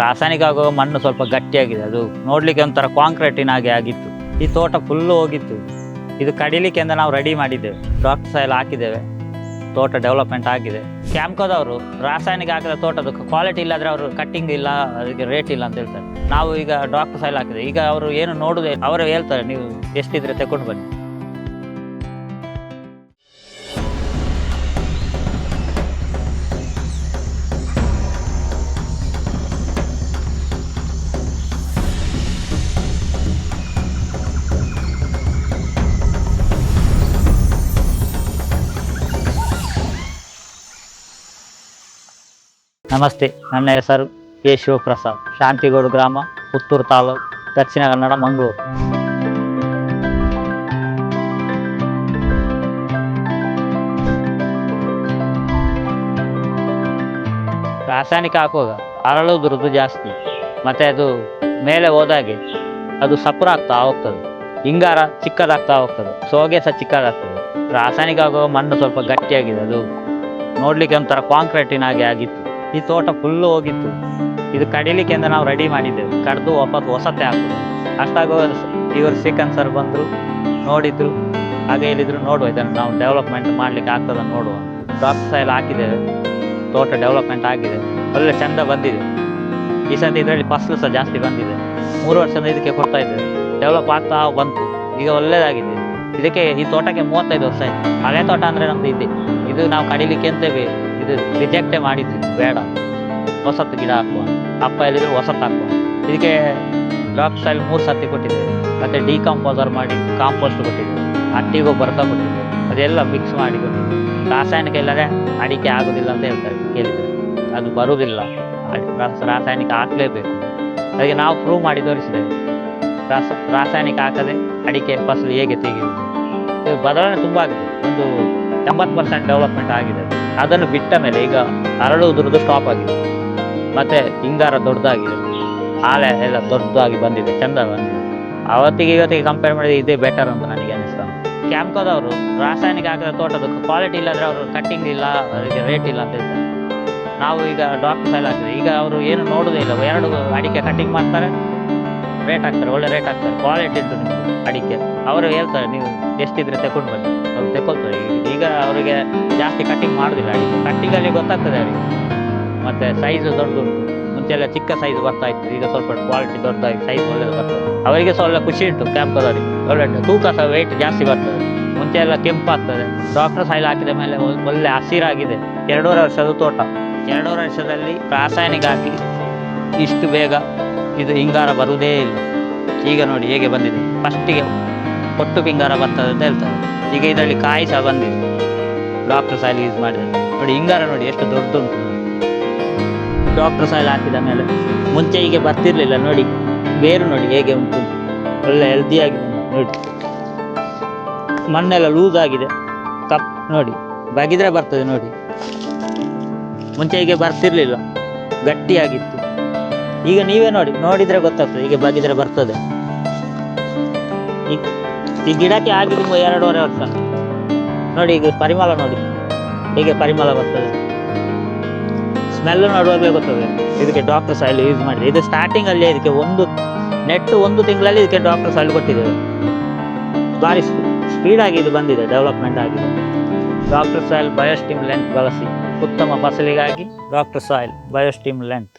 ರಾಸಾಯನಿಕ ಆಗುವ ಮಣ್ಣು ಸ್ವಲ್ಪ ಗಟ್ಟಿಯಾಗಿದೆ. ಅದು ನೋಡಲಿಕ್ಕೆ ಒಂಥರ ಕಾಂಕ್ರೀಟಿನ ಹಾಗೆ ಆಗಿತ್ತು. ಈ ತೋಟ ಫುಲ್ಲು ಹೋಗಿತ್ತು. ಇದು ಕಡಿಲಿಕ್ಕೆ ಅಂತ ನಾವು ರೆಡಿ ಮಾಡಿದ್ದೇವೆ. ಡಾಕ್ಟರ್ಸ್ ಎಲ್ಲ ಹಾಕಿದ್ದೇವೆ. ತೋಟ ಡೆವಲಪ್ಮೆಂಟ್ ಆಗಿದೆ. ಕ್ಯಾಂಪ್ಕೋದವರು ರಾಸಾಯನಿಕ ಹಾಕಿದ ತೋಟದ ಕ್ವಾಲಿಟಿ ಇಲ್ಲಾದ್ರೆ ಅವರು ಕಟ್ಟಿಂಗ್ ಇಲ್ಲ, ಅದಕ್ಕೆ ರೇಟ್ ಇಲ್ಲ ಅಂತ ಹೇಳ್ತಾರೆ. ನಾವು ಈಗ ಡಾಕ್ಟರ್ ಸೈಲ್ ಹಾಕಿದೆ ಈಗ ಅವರು ಏನು ನೋಡುದೇ ಅವರು ಹೇಳ್ತಾರೆ, ನೀವು ಎಷ್ಟಿದ್ರೆ ತಗೊಂಡು ಬನ್ನಿ. ನಮಸ್ತೆ, ನನ್ನ ಹೆಸರು ಕೆ. ಶಿವಪ್ರಸಾದ್, ಶಾಂತಿಗೋಡು ಗ್ರಾಮ, ಪುತ್ತೂರು ತಾಲೂಕು, ದಕ್ಷಿಣ ಕನ್ನಡ, ಮಂಗಳೂರು. ರಾಸಾಯನಿಕ ಹಾಕುವಾಗ ಅರಳುದುರದು ಜಾಸ್ತಿ, ಮತ್ತೆ ಅದು ಮೇಲೆ ಹೋದಾಗೆ ಅದು ಸಪುರ ಆಗ್ತಾ ಹೋಗ್ತದೆ. ಹಿಂಗಾರ ಚಿಕ್ಕದಾಗ್ತಾ ಹೋಗ್ತದೆ. ಸೋಗೆ ಸಹ ಚಿಕ್ಕದಾಗ್ತದೆ. ರಾಸಾಯನಿಕ ಆಗುವಾಗ ಮಣ್ಣು ಸ್ವಲ್ಪ ಗಟ್ಟಿಯಾಗಿದೆ. ಅದು ನೋಡ್ಲಿಕ್ಕೆ ಒಂಥರ ಕಾಂಕ್ರೀಟಿನ ಹಾಗೆ ಆಗಿತ್ತು. ಈ ತೋಟ ಫುಲ್ಲು ಹೋಗಿತ್ತು. ಇದು ಕಡಿಲಿಕ್ಕೆ ಅಂತ ನಾವು ರೆಡಿ ಮಾಡಿದ್ದೆವು. ಕಡ್ದು ವಾಪಸ್ ಹೊಸತೆ ಹಾಕೋದು ಅಷ್ಟಾಗೋ ಇವರು ಶ್ರೀಕಾಂತ್ ಸರ್ ಬಂದರು, ನೋಡಿದ್ರು. ಹಾಗೆ ಹೇಳಿದ್ರು, ನೋಡುವ ಇದನ್ನು ನಾವು ಡೆವಲಪ್ಮೆಂಟ್ ಮಾಡ್ಲಿಕ್ಕೆ ಆಗ್ತದ ನೋಡುವ. ಡ್ರಾಪ್ಸ್ ಎಲ್ಲ ಹಾಕಿದೆ. ತೋಟ ಡೆವಲಪ್ಮೆಂಟ್ ಆಗಿದೆ. ಒಳ್ಳೆ ಚಂದ ಬಂದಿದೆ. ಈ ಸತಿ ಇದರಲ್ಲಿ ಫಸಲು ಸಹ ಜಾಸ್ತಿ ಬಂದಿದೆ. ಮೂರು ವರ್ಷದಿಂದ ಇದಕ್ಕೆ ಕೊಡ್ತಾ ಇದ್ದೇವೆ. ಡೆವಲಪ್ ಆಗ್ತಾ ಬಂತು. ಈಗ ಒಳ್ಳೆಯದಾಗಿದೆ ಇದಕ್ಕೆ ಈ ತೋಟಕ್ಕೆ ಮೂವತ್ತೈದು ವರ್ಷ ಆಯ್ತು. ಹಳೆ ತೋಟ ಅಂದರೆ ನಮ್ದು ಇದೆ. ಇದು ನಾವು ಕಡಿಲಿಕ್ಕೆ ಅಂತೇವೆ ಇದು ರಿಜೆಕ್ಟೇ ಮಾಡಿದ್ವಿ ಬೇಡ. ಹೊಸತ್ತು ಗಿಡ ಹಾಕುವ. ಅಪ್ಪ ಹೇಳಿದ್ರು ಹೊಸತ್ತು ಹಾಕುವ. ಇದಕ್ಕೆ ಡ್ರಾಪ್ ಸ್ಟೈಲ್ ಮೂರು ಸತಿ ಕೊಟ್ಟಿದ್ದೇವೆ ಮತ್ತು ಡಿಕಂಪೋಸರ್ ಮಾಡಿ ಕಾಂಪೋಸ್ಟ್ ಕೊಟ್ಟಿದ್ದೆ. ಹಟ್ಟಿ ಗೊಬ್ಬರ ಸಹ ಕೊಟ್ಟಿದ್ದೇವೆ ಅದೆಲ್ಲ ಮಿಕ್ಸ್ ಮಾಡಿ ಕೊಟ್ಟಿದ್ದೆ. ರಾಸಾಯನಿಕ ಇಲ್ಲದೆ ಅಡಿಕೆ ಆಗೋದಿಲ್ಲ ಅಂತ ಹೇಳ್ತಾರೆ ಕೇಳಿದ್ರು. ಅದು ಬರುವುದಿಲ್ಲ ರಾಸಾಯನಿಕ ಹಾಕಲೇಬೇಕು. ಅದಕ್ಕೆ ನಾವು ಪ್ರೂವ್ ಮಾಡಿ ತೋರಿಸಿದ್ದೇವೆ ರಾಸ, ರಾಸಾಯನಿಕ ಹಾಕದೆ ಅಡಿಕೆ ಫಸಲು ಹೇಗೆ ತೆಗೆಯುವುದು. ಬದಲಾವಣೆ ತುಂಬ ಆಗಿದೆ. ಒಂದು ಎಂಬತ್ತು ಪರ್ಸೆಂಟ್ ಡೆವಲಪ್ಮೆಂಟ್ ಆಗಿದೆ. ಅದನ್ನು ಬಿಟ್ಟ ಮೇಲೆ ಈಗ ಅರಳುವುದ್ರದ್ದು ಸ್ಟಾಪ್ ಆಗಿದೆ. ಮತ್ತೆ ಹಿಂಗಾರ ದೊಡ್ಡದಾಗಿದೆ. ಆಲೆ ಎಲ್ಲ ದೊಡ್ಡದಾಗಿ ಬಂದಿದೆ, ಚಂದ ಬಂದಿದೆ. ಅವತ್ತಿಗೆ ಇವತ್ತಿಗೆ ಕಂಪೇರ್ ಮಾಡಿದ್ರೆ ಇದೇ ಬೆಟರ್ ಅಂತ ನನಗೆ ಅನಿಸ್ತಾ ಕ್ಯಾಂಪ್ಕೋದವರು ರಾಸಾಯನಿಕ ಹಾಕಿದ ತೋಟದ ಕ್ವಾಲಿಟಿ ಇಲ್ಲಾಂದರೆ ಅವರು ಕಟ್ಟಿಂಗ್ ಇಲ್ಲ, ಅವರಿಗೆ ರೇಟ್ ಇಲ್ಲ ಅಂತ ಹೇಳ್ತಾರೆ. ನಾವು ಈಗ ಡಾಕ್ಟರ್ ಸೈಲ್ ಹಾಕ್ತೀವಿ ಈಗ ಅವರು ಏನು ನೋಡೋದೇ ಇಲ್ಲ. ಎರಡು ಅಡಿಕೆ ಕಟ್ಟಿಂಗ್ ಮಾಡ್ತಾರೆ ರೇಟ್ ಹಾಕ್ತಾರೆ, ಒಳ್ಳೆ ರೇಟ್ ಹಾಕ್ತಾರೆ ಕ್ವಾಲಿಟಿ ನಿಮ್ಮದು ಅಡಿಕೆ. ಅವರು ಹೇಳ್ತಾರೆ, ನೀವು ಎಷ್ಟಿದ್ರೆ ತಗೊಂಡು ಬನ್ನಿ. ಅವ್ರು ತಗೊಳ್ತಾರೆ. ಈಗ- ಅವರಿಗೆ ಜಾಸ್ತಿ ಕಟ್ಟಿಂಗ್ ಮಾಡೋದಿಲ್ಲ ಅಡಿಕೆ. ಕಟ್ಟಿಂಗಲ್ಲಿ ಗೊತ್ತಾಗ್ತದೆ ಅವರಿಗೆ. ಮತ್ತು ಸೈಜು ದೊಡ್ಡದು ಮುಂಚೆ ಎಲ್ಲ ಚಿಕ್ಕ ಸೈಜ್ ಬರ್ತಾ ಇತ್ತು. ಈಗ ಸ್ವಲ್ಪ ಕ್ವಾಲಿಟಿ ದೊಡ್ಡದಾಗಿ ಸೈಜ್ ಒಳ್ಳೆದು ಬರ್ತದೆ. ಅವರಿಗೆ ಒಳ್ಳೆ ಖುಷಿ ಉಂಟು ಕ್ಯಾಂಪದವರಿಗೆ ಒಳ್ಳೆ ತೂಕ ಸಹ ವೆಯ್ಟ್ ಜಾಸ್ತಿ ಬರ್ತದೆ. ಮುಂಚೆ ಎಲ್ಲ ಕೆಂಪಾಗ್ತದೆ ಡಾಕ್ಟರ್ ಸೈಲ್ ಹಾಕಿದ ಮೇಲೆ ಒಳ್ಳೆ ಹಸಿರಾಗಿದೆ. ಎರಡೂವರೆ ವರ್ಷದ ತೋಟ. ಎರಡೂವರೆ ವರ್ಷದಲ್ಲಿ ರಾಸಾಯನಿಕ ಹಾಕಿ ಇಷ್ಟು ಬೇಗ ಇದು ಹಿಂಗಾರ ಬರುವುದೇ ಇಲ್ಲ. ಈಗ ನೋಡಿ ಹೇಗೆ ಬಂದಿದೆ. ಫಸ್ಟಿಗೆ ಒಟ್ಟು ಹಿಂಗಾರ ಬರ್ತದೆ ಅಂತ ಹೇಳ್ತಾರೆ. ಈಗ ಇದರಲ್ಲಿ ಕಾಯಿ ಸಹ ಬಂದಿದೆ. ಡಾಕ್ಟರ್ ಸಾಯಿಲ್ ಯೂಸ್ ಮಾಡಿದ್ರೆ ನೋಡಿ ಹಿಂಗಾರ ನೋಡಿ ಎಷ್ಟು ದೊಡ್ಡದುಂಟು. ಡಾಕ್ಟರ್ ಸಾಯಿಲ್ ಹಾಕಿದ ಮೇಲೆ ಮುಂಚೆ ಹೀಗೆ ಬರ್ತಿರ್ಲಿಲ್ಲ. ನೋಡಿ ಬೇರು ನೋಡಿ ಹೇಗೆ ಉಂಟು. ಒಳ್ಳೆ ಹೆಲ್ದಿಯಾಗಿ ನೋಡಿ. ಮಣ್ಣೆಲ್ಲ ಲೂಸ್ ಆಗಿದೆ. ಕಪ್ ನೋಡಿ ಬಗಿದ್ರೆ ಬರ್ತದೆ ನೋಡಿ. ಮುಂಚೆ ಹೀಗೆ ಬರ್ತಿರ್ಲಿಲ್ಲ. ಗಟ್ಟಿಯಾಗಿತ್ತು. ಈಗ ನೀವೇ ನೋಡಿ, ನೋಡಿದ್ರೆ ಗೊತ್ತಾಗ್ತದೆ ಈಗ ಬಗಿದ್ರೆ ಬರ್ತದೆ. ಈ- ಗಿಡಕ್ಕೆ ಆಗಿದೆ ಎರಡೂವರೆ ವರ್ಷ. ನೋಡಿ, ಈಗ ಪರಿಮಳ ನೋಡಿ. ಹೀಗೆ ಪರಿಮಳ ಬರ್ತದೆ. ಸ್ಮೆಲ್ ನೋಡುವಾಗಲೇ ಗೊತ್ತದೆ. ಇದಕ್ಕೆ ಡಾಕ್ಟರ್ ಸಾಯಿಲ್ ಯೂಸ್ ಮಾಡಿದೆ ಇದು ಸ್ಟಾರ್ಟಿಂಗ್ ಅಲ್ಲಿ ಇದಕ್ಕೆ ಒಂದು ನೆಟ್ ಒಂದು ತಿಂಗಳಲ್ಲಿ ಇದಕ್ಕೆ ಡಾಕ್ಟರ್ ಸಾಯಿಲ್ ಕೊಟ್ಟಿದ್ದೇವೆ. ಭಾರಿ ಸ್ಪೀಡ್ ಆಗಿ ಇದು ಬಂದಿದೆ ಡೆವಲಪ್ಮೆಂಟ್ ಆಗಿದೆ. ಡಾಕ್ಟರ್ ಸಾಯಿಲ್ ಬಯೋಸ್ಟಿಮ್ ಲೆಂತ್ ಬಳಸಿ. ಉತ್ತಮ ಫಸಲಿಗಾಗಿ ಡಾಕ್ಟರ್ ಸಾಯಿಲ್ ಬಯೋಸ್ಟಿಮ್ ಲೆಂತ್